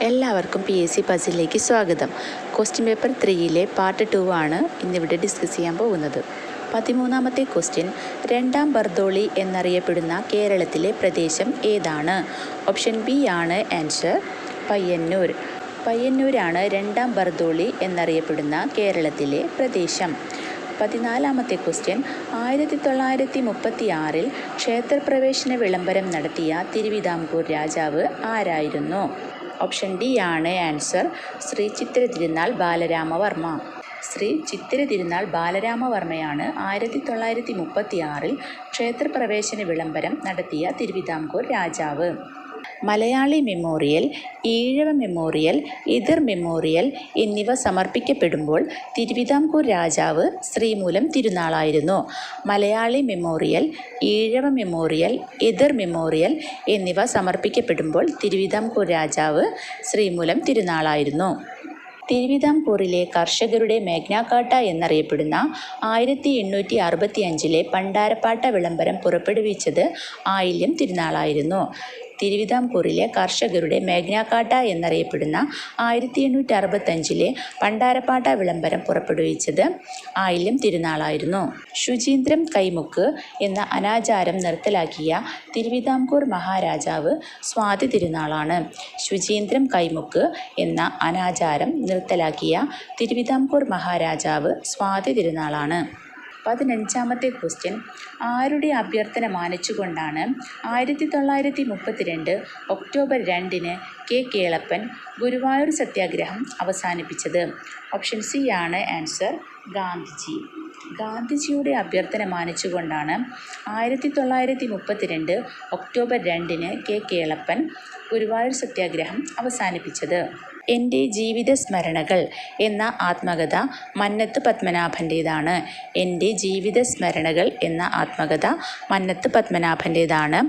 എല്ലാവർക്കും P S C പസിലേക്ക് സ്വാഗതം. ക്വസ്റ്റ്യൻ പേപ്പർ ത്രീയിലെ പാർട്ട് ടു ആണ് ഇന്നിവിടെ ഡിസ്കസ് ചെയ്യാൻ പോകുന്നത്. പതിമൂന്നാമത്തെ ക്വസ്റ്റ്യൻ രണ്ടാം ബർദോളി എന്നറിയപ്പെടുന്ന കേരളത്തിലെ പ്രദേശം ഏതാണ്? ഓപ്ഷൻ ബി ആണ് ആൻസർ പയ്യന്നൂർ. പയ്യന്നൂരാണ് രണ്ടാം ബർദോളി എന്നറിയപ്പെടുന്ന കേരളത്തിലെ പ്രദേശം. പതിനാലാമത്തെ ക്വസ്റ്റ്യൻ ആയിരത്തി തൊള്ളായിരത്തി മുപ്പത്തി ആറിൽ ക്ഷേത്രപ്രവേശന വിളംബരം നടത്തിയ തിരുവിതാംകൂർ രാജാവ് ആരായിരുന്നു? ഓപ്ഷൻ ഡി ആണ് ആൻസർ. ശ്രീ ചിത്തിര തിരുനാൾ ബാലരാമവർമ്മ. ശ്രീ ചിത്തിര തിരുനാൾ ബാലരാമവർമ്മയാണ് ആയിരത്തി തൊള്ളായിരത്തി മുപ്പത്തിയാറിൽ ക്ഷേത്രപ്രവേശന വിളംബരം നടത്തിയ തിരുവിതാംകൂർ രാജാവ്. മലയാളി മെമ്മോറിയൽ ഈഴവ മെമ്മോറിയൽ എതിർ മെമ്മോറിയൽ എന്നിവ സമർപ്പിക്കപ്പെടുമ്പോൾ തിരുവിതാംകൂർ രാജാവ് ശ്രീമൂലം തിരുനാളായിരുന്നു. മലയാളി മെമ്മോറിയൽ ഈഴവ മെമ്മോറിയൽ എതിർ മെമ്മോറിയൽ എന്നിവ സമർപ്പിക്കപ്പെടുമ്പോൾ തിരുവിതാംകൂർ രാജാവ് ശ്രീമൂലം തിരുനാളായിരുന്നു. തിരുവിതാംകൂറിലെ കർഷകരുടെ മേഘ്നാക്കാട്ട എന്നറിയപ്പെടുന്ന ആയിരത്തി എണ്ണൂറ്റി അറുപത്തി അഞ്ചിലെ പണ്ടാരപ്പാട്ട വിളംബരം പുറപ്പെടുവിച്ചത് ആയില്യം തിരുനാളായിരുന്നു. തിരുവിതാംകൂറിലെ കർഷകരുടെ മേഘ്നാക്കാട്ട എന്നറിയപ്പെടുന്ന ആയിരത്തി എണ്ണൂറ്റി അറുപത്തഞ്ചിലെ പണ്ടാരപ്പാട്ട വിളംബരം പുറപ്പെടുവിച്ചത് ആയില്യം തിരുനാളായിരുന്നു. ശുചീന്ദ്രം കൈമുക്ക് എന്ന അനാചാരം നിർത്തലാക്കിയ തിരുവിതാംകൂർ മഹാരാജാവ് സ്വാതി തിരുനാളാണ്. ശുചീന്ദ്രം കൈമുക്ക് എന്ന അനാചാരം നിർത്തലാക്കിയ തിരുവിതാംകൂർ മഹാരാജാവ് സ്വാതി തിരുനാളാണ്. പതിനഞ്ചാമത്തെ ക്വസ്റ്റ്യൻ ആരുടെ അഭ്യർത്ഥന മാനിച്ചുകൊണ്ടാണ് ആയിരത്തി തൊള്ളായിരത്തി മുപ്പത്തിരണ്ട് ഒക്ടോബർ രണ്ടിന് കെ കേളപ്പൻ ഗുരുവായൂർ സത്യാഗ്രഹം അവസാനിപ്പിച്ചത്? ഓപ്ഷൻ സി ആണ് ആൻസർ ഗാന്ധിജി. ഗാന്ധിജിയുടെ അഭ്യർത്ഥന മാനിച്ചുകൊണ്ടാണ് ആയിരത്തി തൊള്ളായിരത്തി മുപ്പത്തിരണ്ട് ഒക്ടോബർ രണ്ടിന് കെ കേളപ്പൻ ഗുരുവായൂർ സത്യാഗ്രഹം അവസാനിപ്പിച്ചത്. എന്റെ ജീവിത സ്മരണകൾ എന്ന ആത്മകഥ മന്നത്ത് പത്മനാഭന്റേതാണ്. എന്റെ ജീവിത സ്മരണകൾ എന്ന ആത്മകഥ മന്നത്ത് പത്മനാഭന്റേതാണ്.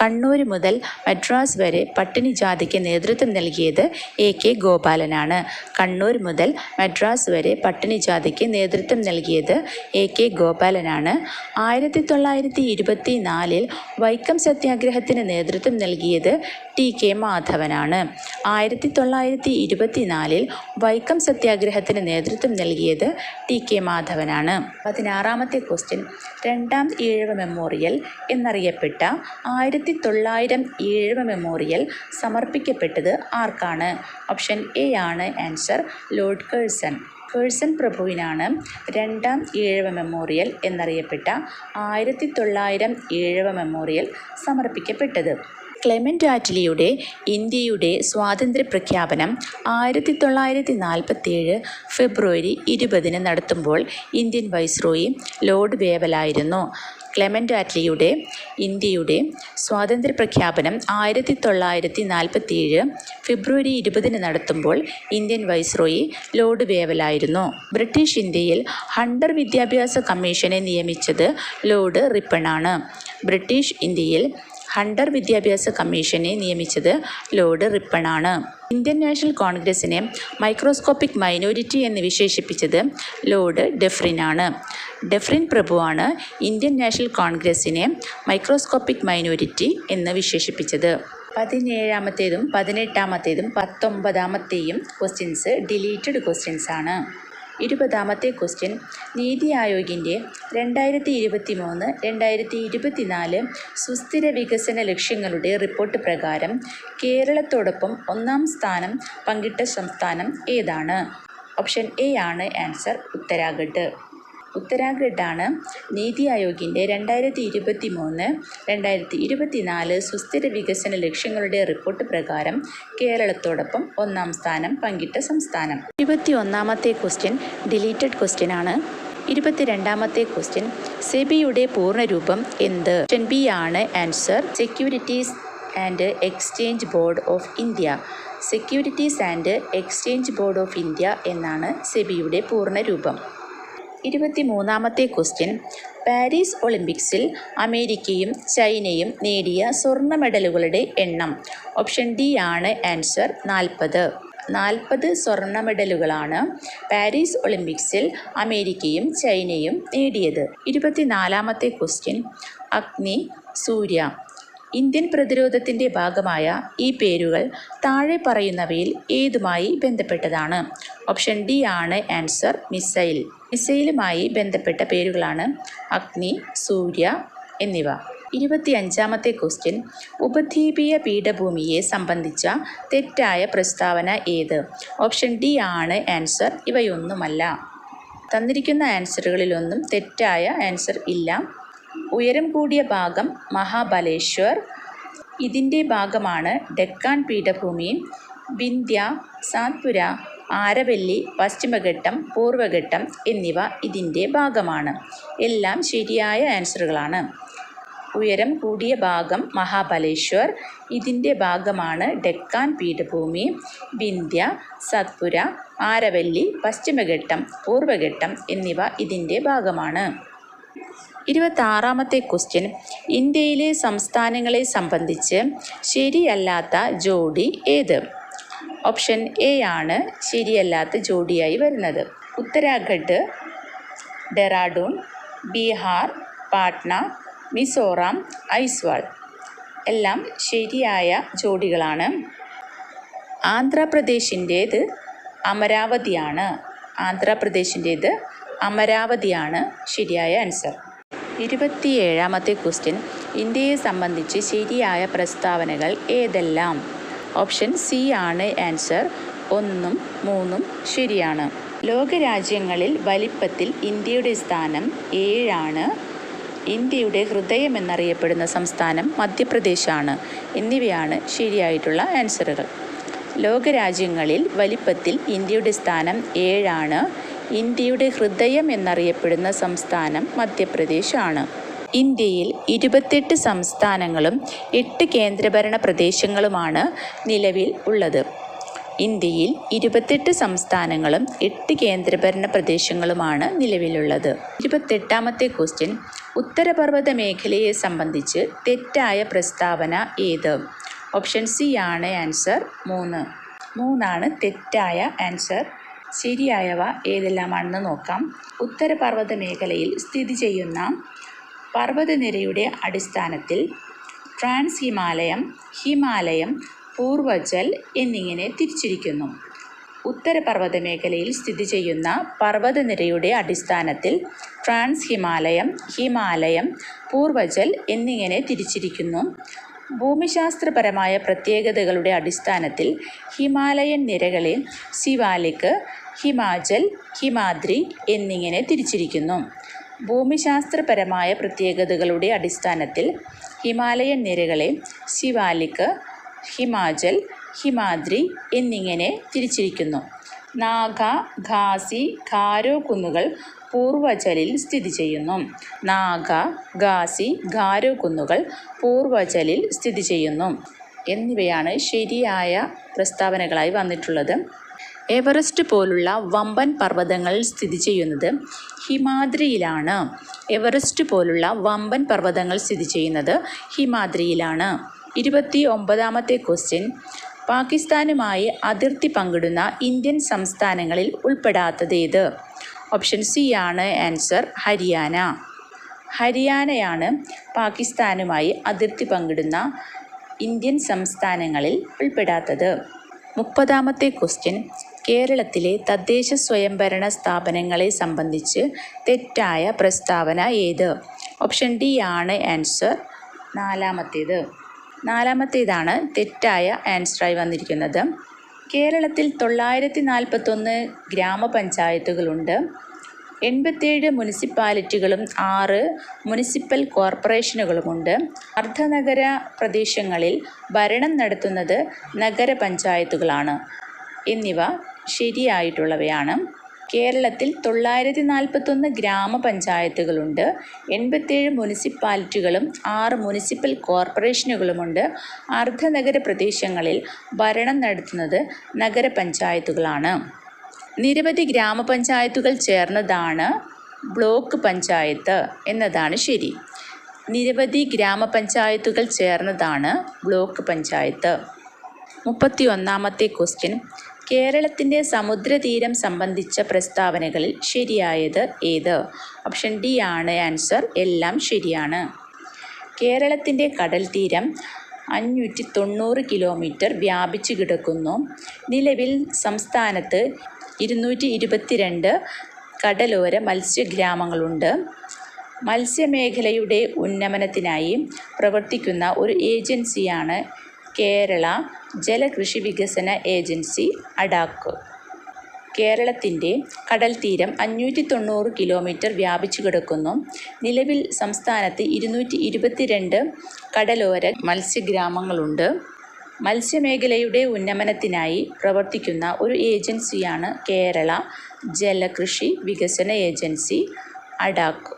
കണ്ണൂർ മുതൽ മദ്രാസ് വരെ പട്ടിണി ജാതിക്ക് നേതൃത്വം നൽകിയത് എ കെ ഗോപാലനാണ്. കണ്ണൂർ മുതൽ മദ്രാസ് വരെ പട്ടിണി ജാതിക്ക് നേതൃത്വം നൽകിയത് എ കെ ഗോപാലനാണ്. ആയിരത്തി തൊള്ളായിരത്തി ഇരുപത്തി നാലിൽ വൈക്കം സത്യാഗ്രഹത്തിന് നേതൃത്വം നൽകിയത് ടി കെ മാധവനാണ്. ആയിരത്തി തൊള്ളായിരത്തി ഇരുപത്തിനാലിൽ വൈക്കം സത്യാഗ്രഹത്തിന് നേതൃത്വം നൽകിയത് ടി കെ മാധവനാണ്. പതിനാറാമത്തെ ക്വസ്റ്റ്യൻ രണ്ടാം ഈഴവ മെമ്മോറിയൽ എന്നറിയപ്പെട്ട ആയിരത്തി തൊള്ളായിരം ഈഴവ മെമ്മോറിയൽ സമർപ്പിക്കപ്പെട്ടത് ആർക്കാണ്? ഓപ്ഷൻ എ ആണ് ആൻസർ ലോർഡ് കേഴ്സൺ. കേഴ്സൺ പ്രഭുവിനാണ് രണ്ടാം ഈഴവ മെമ്മോറിയൽ എന്നറിയപ്പെട്ട ആയിരത്തി തൊള്ളായിരം ഈഴവ മെമ്മോറിയൽ സമർപ്പിക്കപ്പെട്ടത്. ക്ലെമന്റ് ആറ്റ്ലിയുടെ ഇന്ത്യയുടെ സ്വാതന്ത്ര്യ പ്രഖ്യാപനം ആയിരത്തി തൊള്ളായിരത്തി നാൽപ്പത്തേഴ് ഫെബ്രുവരി ഇരുപതിന് നടത്തുമ്പോൾ ഇന്ത്യൻ വൈസ്രോയി ലോർഡ് വേവലായിരുന്നു. ക്ലെമന്റ് ആറ്റ്ലിയുടെ ഇന്ത്യയുടെ സ്വാതന്ത്ര്യ പ്രഖ്യാപനം ആയിരത്തി തൊള്ളായിരത്തി നാൽപ്പത്തിയേഴ് ഫെബ്രുവരി ഇരുപതിന് നടത്തുമ്പോൾ ഇന്ത്യൻ വൈസ്രോയി ലോർഡ് വേവലായിരുന്നു. ബ്രിട്ടീഷ് ഇന്ത്യയിൽ ഹണ്ടർ വിദ്യാഭ്യാസ കമ്മീഷനെ നിയമിച്ചത് ലോർഡ് റിപ്പണാണ് ബ്രിട്ടീഷ് ഇന്ത്യയിൽ ഹണ്ടർ വിദ്യാഭ്യാസ കമ്മീഷനെ നിയമിച്ചത് ലോർഡ് റിപ്പണാണ്. ഇന്ത്യൻ നാഷണൽ കോൺഗ്രസിനെ മൈക്രോസ്കോപ്പിക് മൈനോരിറ്റി എന്ന് വിശേഷിപ്പിച്ചത് ലോർഡ് ഡെഫ്രിനാണ്. ഡെഫ്രിൻ പ്രഭുവാണ് ഇന്ത്യൻ നാഷണൽ കോൺഗ്രസിനെ മൈക്രോസ്കോപ്പിക് മൈനോരിറ്റി എന്ന് വിശേഷിപ്പിച്ചത്. പതിനേഴാമത്തേതും പതിനെട്ടാമത്തേതും പത്തൊമ്പതാമത്തെയും ക്വസ്റ്റ്യൻസ് ഡിലീറ്റഡ് ക്വസ്റ്റ്യൻസ് ആണ് ഇരുപതാമത്തെ ക്വസ്റ്റ്യൻ. നീതി ആയോഗിന്റെ രണ്ടായിരത്തി ഇരുപത്തി മൂന്ന് രണ്ടായിരത്തി ഇരുപത്തിനാല് സുസ്ഥിര വികസന ലക്ഷ്യങ്ങളുടെ റിപ്പോർട്ട് പ്രകാരം കേരളത്തോടൊപ്പം ഒന്നാം സ്ഥാനം പങ്കിട്ട സംസ്ഥാനം ഏതാണ്? ഓപ്ഷൻ എ ആണ് ആൻസർ ഉത്തരാഖണ്ഡ്. ഉത്തരാഖണ്ഡാണ് നീതി ആയോഗിന്റെ രണ്ടായിരത്തി ഇരുപത്തി മൂന്ന് രണ്ടായിരത്തി ഇരുപത്തിനാല് സുസ്ഥിര വികസന ലക്ഷ്യങ്ങളുടെ റിപ്പോർട്ട് പ്രകാരം കേരളത്തോടൊപ്പം ഒന്നാം സ്ഥാനം പങ്കിട്ട സംസ്ഥാനം. ഇരുപത്തി ഒന്നാമത്തെ ക്വസ്റ്റ്യൻ ഡിലീറ്റഡ് ക്വസ്റ്റ്യൻ ആണ്. ഇരുപത്തിരണ്ടാമത്തെ ക്വസ്റ്റ്യൻ സെബിയുടെ പൂർണരൂപം എന്ത്? ഓപ്ഷൻ ബി ആണ് answer. Securities and exchange board of India securities and exchange board of India എന്നാണ് സെബിയുടെ പൂർണരൂപം. ഇരുപത്തി മൂന്നാമത്തെ ക്വസ്റ്റ്യൻ പാരീസ് ഒളിമ്പിക്സിൽ അമേരിക്കയും ചൈനയും നേടിയ സ്വർണ മെഡലുകളുടെ എണ്ണം. ഓപ്ഷൻ ഡി ആണ് ആൻസർ നാൽപ്പത്. നാൽപ്പത് സ്വർണ മെഡലുകളാണ് പാരീസ് ഒളിമ്പിക്സിൽ അമേരിക്കയും ചൈനയും നേടിയത്. ഇരുപത്തിനാലാമത്തെ ക്വസ്റ്റ്യൻ അഗ്നി സൂര്യ. ഇന്ത്യൻ പ്രതിരോധത്തിന്റെ ഭാഗമായ ഈ പേരുകൾ താഴെ പറയുന്നവയിൽ ഏതുമായി ബന്ധപ്പെട്ടതാണ്? ഓപ്ഷൻ ഡി ആണ് ആൻസർ മിസൈൽ. മിസൈലുമായി ബന്ധപ്പെട്ട പേരുകളാണ് അഗ്നി സൂര്യ എന്നിവ. ഇരുപത്തിയഞ്ചാമത്തെ ക്വസ്റ്റ്യൻ ഉപദ്വീപീയ പീഠഭൂമിയെ സംബന്ധിച്ച തെറ്റായ പ്രസ്താവന ഏത്? ഓപ്ഷൻ ഡി ആണ് ആൻസർ. ഇവയൊന്നുമല്ല. തന്നിരിക്കുന്ന ആൻസറുകളിലൊന്നും തെറ്റായ ആൻസർ ഇല്ല. ഉയരം കൂടിയ ഭാഗം മഹാബലേശ്വർ. ഇതിന്റെ ഭാഗമാണ് ഡെക്കാൻ പീഠഭൂമി വിന്ധ്യ സാത്പുര ആരവല്ലി പശ്ചിമഘട്ടം പൂർവഘട്ടം എന്നിവ ഇതിന്റെ ഭാഗമാണ്. എല്ലാം ശരിയായ ആൻസറുകളാണ്. ഉയരം കൂടിയ ഭാഗം മഹാബലേശ്വർ. ഇതിന്റെ ഭാഗമാണ് ഡെക്കാൻ പീഠഭൂമി വിന്ധ്യ സത്പുര ആരവല്ലി പശ്ചിമഘട്ടം പൂർവഘട്ടം എന്നിവ ഇതിന്റെ ഭാഗമാണ്. ഇരുപത്താറാമത്തെ ക്വസ്റ്റ്യൻ. ഇന്ത്യയിലെ സംസ്ഥാനങ്ങളെ സംബന്ധിച്ച് ശരിയല്ലാത്ത ജോഡി ഏത്? ഓപ്ഷൻ എ ആണ് ശരിയല്ലാത്ത ജോഡിയായി വരുന്നത്. ഉത്തരാഖണ്ഡ് ഡെറാഡൂൺ ബീഹാർ പാട്ന മിസോറാം ഐസ്വാൾ എല്ലാം ശരിയായ ജോഡികളാണ്. ആന്ധ്രാപ്രദേശിന്റേത് അമരാവതിയാണ്. ആന്ധ്രാപ്രദേശിന്റേത് അമരാവതിയാണ് ശരിയായ ആൻസർ. ഇരുപത്തിയേഴാമത്തെ ക്വസ്റ്റ്യൻ. ഇന്ത്യയെ സംബന്ധിച്ച് ശരിയായ പ്രസ്താവനകൾ ഏതെല്ലാം? ഓപ്ഷൻ സി ആണ് ആൻസർ. ഒന്നും മൂന്നും ശരിയാണ്. ലോകരാജ്യങ്ങളിൽ വലിപ്പത്തിൽ ഇന്ത്യയുടെ സ്ഥാനം ഏഴാണ്. ഇന്ത്യയുടെ ഹൃദയം എന്നറിയപ്പെടുന്ന സംസ്ഥാനം മധ്യപ്രദേശാണ്. എന്നിവയാണ് ശരിയായിട്ടുള്ള ആൻസറുകൾ. ലോകരാജ്യങ്ങളിൽ വലിപ്പത്തിൽ ഇന്ത്യയുടെ സ്ഥാനം ഏഴാണ്. ഇന്ത്യയുടെ ഹൃദയം എന്നറിയപ്പെടുന്ന സംസ്ഥാനം മധ്യപ്രദേശാണ്. ഇന്ത്യയിൽ ഇരുപത്തെട്ട് സംസ്ഥാനങ്ങളും എട്ട് കേന്ദ്രഭരണ പ്രദേശങ്ങളുമാണ് നിലവിൽ ഉള്ളത്. ഇന്ത്യയിൽ ഇരുപത്തെട്ട് സംസ്ഥാനങ്ങളും എട്ട് കേന്ദ്രഭരണ പ്രദേശങ്ങളുമാണ് നിലവിലുള്ളത്. ഇരുപത്തെട്ടാമത്തെ ക്വസ്റ്റ്യൻ ഉത്തരപർവത മേഖലയെ സംബന്ധിച്ച് തെറ്റായ പ്രസ്താവന ഏത്? ഓപ്ഷൻ സി ആണ് ആൻസർ മൂന്ന്. മൂന്നാണ് തെറ്റായ ആൻസർ. ശരിയായവ ഏതെല്ലാമാണെന്ന് നോക്കാം. ഉത്തരപർവത മേഖലയിൽ സ്ഥിതി ചെയ്യുന്ന പർവതനിരയുടെ അടിസ്ഥാനത്തിൽ ട്രാൻസ് ഹിമാലയം ഹിമാലയം പൂർവജൽ എന്നിങ്ങനെ തിരിച്ചിരിക്കുന്നു. ഉത്തരപർവത മേഖലയിൽ സ്ഥിതി ചെയ്യുന്ന പർവതനിരയുടെ അടിസ്ഥാനത്തിൽ ട്രാൻസ് ഹിമാലയം ഹിമാലയം പൂർവജൽ എന്നിങ്ങനെ തിരിച്ചിരിക്കുന്നു. ഭൂമിശാസ്ത്രപരമായ പ്രത്യേകതകളുടെ അടിസ്ഥാനത്തിൽ ഹിമാലയൻ നിരകളെ സിവാലിക് ഹിമാചൽ ഹിമാദ്രി എന്നിങ്ങനെ തിരിച്ചിരിക്കുന്നു. ഭൂമിശാസ്ത്രപരമായ പ്രത്യേകതകളുടെ അടിസ്ഥാനത്തിൽ ഹിമാലയൻ നിരകളെ ശിവാലിക് ഹിമാചൽ ഹിമാദ്രി എന്നിങ്ങനെ തിരിച്ചിരിക്കുന്നു. നാഗ ഖാസി ഖാരോ കുന്നുകൾ പൂർവചലിൽ സ്ഥിതി ചെയ്യുന്നു. നാഗ ഖാസി ഖാരോ കുന്നുകൾ പൂർവചലിൽ സ്ഥിതി ചെയ്യുന്നു. എന്നിവയാണ് ശരിയായ പ്രസ്താവനകളായി വന്നിട്ടുള്ളത്. എവറസ്റ്റ് പോലുള്ള വമ്പൻ പർവതങ്ങൾ സ്ഥിതി ചെയ്യുന്നത് ഹിമാദ്രിയിലാണ്. എവറസ്റ്റ് പോലുള്ള വമ്പൻ പർവതങ്ങൾ സ്ഥിതി ചെയ്യുന്നത് ഹിമാദ്രിയിലാണ്. ഇരുപത്തി ഒമ്പതാമത്തെ ക്വസ്റ്റ്യൻ. പാകിസ്ഥാനുമായി അതിർത്തി പങ്കിടുന്ന ഇന്ത്യൻ സംസ്ഥാനങ്ങളിൽ ഉൾപ്പെടാത്തതേത്? ഓപ്ഷൻ സി ആണ് ആൻസർ ഹരിയാന. ഹരിയാനയാണ് പാകിസ്ഥാനുമായി അതിർത്തി പങ്കിടുന്ന ഇന്ത്യൻ സംസ്ഥാനങ്ങളിൽ ഉൾപ്പെടാത്തത്. മുപ്പതാമത്തെ ക്വസ്റ്റ്യൻ. കേരളത്തിലെ തദ്ദേശ സ്വയംഭരണ സ്ഥാപനങ്ങളെ സംബന്ധിച്ച് തെറ്റായ പ്രസ്താവന ഏത്? ഓപ്ഷൻ ഡി ആണ് ആൻസർ നാലാമത്തേത്. നാലാമത്തേതാണ് തെറ്റായ ആൻസറായി വന്നിരിക്കുന്നത്. കേരളത്തിൽ തൊള്ളായിരത്തി നാൽപ്പത്തൊന്ന് ഗ്രാമപഞ്ചായത്തുകളുണ്ട്. എൺപത്തേഴ് മുനിസിപ്പാലിറ്റികളും ആറ് മുനിസിപ്പൽ കോർപ്പറേഷനുകളുമുണ്ട്. അർദ്ധനഗര പ്രദേശങ്ങളിൽ ഭരണം നടത്തുന്നത് നഗരപഞ്ചായത്തുകളാണ്. എന്നിവ ശരിയായിട്ടുള്ളവയാണ്. കേരളത്തിൽ തൊള്ളായിരത്തി നാൽപ്പത്തൊന്ന് ഗ്രാമപഞ്ചായത്തുകളുണ്ട് എൺപത്തേഴ് മുനിസിപ്പാലിറ്റികളും ആറ് മുനിസിപ്പൽ കോർപ്പറേഷനുകളുമുണ്ട്. അർദ്ധനഗര പ്രദേശങ്ങളിൽ ഭരണം നടത്തുന്നത് നഗരപഞ്ചായത്തുകളാണ്. നിരവധി ഗ്രാമപഞ്ചായത്തുകൾ ചേർന്നതാണ് ബ്ലോക്ക് പഞ്ചായത്ത് എന്നതാണ് ശരി. നിരവധി ഗ്രാമപഞ്ചായത്തുകൾ ചേർന്നതാണ് ബ്ലോക്ക് പഞ്ചായത്ത്. മുപ്പത്തി ഒന്നാമത്തെ ക്വസ്റ്റ്യൻ. കേരളത്തിന്റെ സമുദ്രതീരം സംബന്ധിച്ച പ്രസ്താവനകളിൽ ശരിയായത് ഏത്? ഓപ്ഷൻ ഡി ആണ് ആൻസർ. എല്ലാം ശരിയാണ്. കേരളത്തിന്റെ കടൽ തീരം അഞ്ഞൂറ്റി തൊണ്ണൂറ് കിലോമീറ്റർ വ്യാപിച്ചു കിടക്കുന്നു. നിലവിൽ സംസ്ഥാനത്ത് ഇരുന്നൂറ്റി ഇരുപത്തിരണ്ട് കടലോര മത്സ്യഗ്രാമങ്ങളുണ്ട്. മത്സ്യമേഖലയുടെ ഉന്നമനത്തിനായി പ്രവർത്തിക്കുന്ന ഒരു ഏജൻസിയാണ് കേരള ജലകൃഷി വികസന ഏജൻസി അഡാക്ക്. കേരളത്തിന്റെ കടൽ തീരം അഞ്ഞൂറ്റി തൊണ്ണൂറ് കിലോമീറ്റർ വ്യാപിച്ചു കിടക്കുന്നു. നിലവിൽ സംസ്ഥാനത്ത് ഇരുന്നൂറ്റി ഇരുപത്തിരണ്ട് കടലോര മത്സ്യഗ്രാമങ്ങളുണ്ട്. മത്സ്യമേഖലയുടെ ഉന്നമനത്തിനായി പ്രവർത്തിക്കുന്ന ഒരു ഏജൻസിയാണ് കേരള ജലകൃഷി വികസന ഏജൻസി അഡാക്ക്.